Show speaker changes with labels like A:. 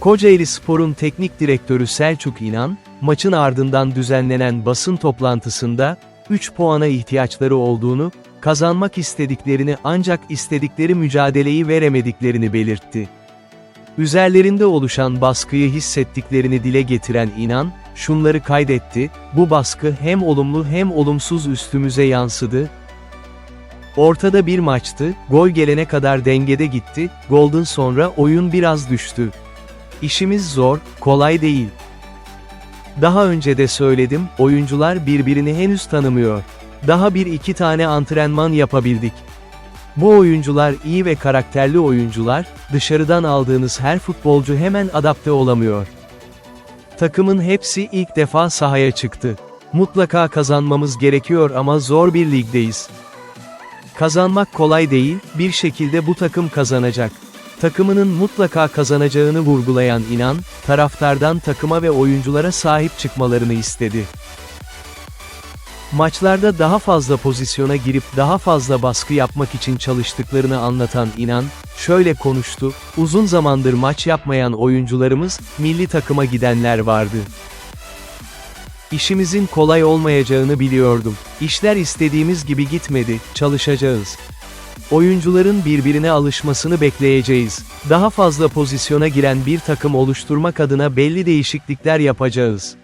A: Kocaeli Spor'un teknik direktörü Selçuk İnan, maçın ardından düzenlenen basın toplantısında, 3 puana ihtiyaçları olduğunu, kazanmak istediklerini ancak istedikleri mücadeleyi veremediklerini belirtti. Üzerlerinde oluşan baskıyı hissettiklerini dile getiren İnan, şunları kaydetti, bu baskı hem olumlu hem olumsuz üstümüze yansıdı, Ortada bir maçtı, gol gelene kadar dengede gitti, golden sonra oyun biraz düştü. İşimiz zor, kolay değil. Daha önce de söyledim, oyuncular birbirini henüz tanımıyor. Daha bir iki tane antrenman yapabildik. Bu oyuncular iyi ve karakterli oyuncular, dışarıdan aldığınız her futbolcu hemen adapte olamıyor. Takımın hepsi ilk defa sahaya çıktı. Mutlaka kazanmamız gerekiyor ama zor bir ligdeyiz. Kazanmak kolay değil, bir şekilde bu takım kazanacak. Takımının mutlaka kazanacağını vurgulayan inan, taraftardan takıma ve oyunculara sahip çıkmalarını istedi. Maçlarda daha fazla pozisyona girip daha fazla baskı yapmak için çalıştıklarını anlatan İnan, şöyle konuştu, uzun zamandır maç yapmayan oyuncularımız, milli takıma gidenler vardı. İşimizin kolay olmayacağını biliyordum. İşler istediğimiz gibi gitmedi, çalışacağız. Oyuncuların birbirine alışmasını bekleyeceğiz. Daha fazla pozisyona giren bir takım oluşturmak adına belli değişiklikler yapacağız.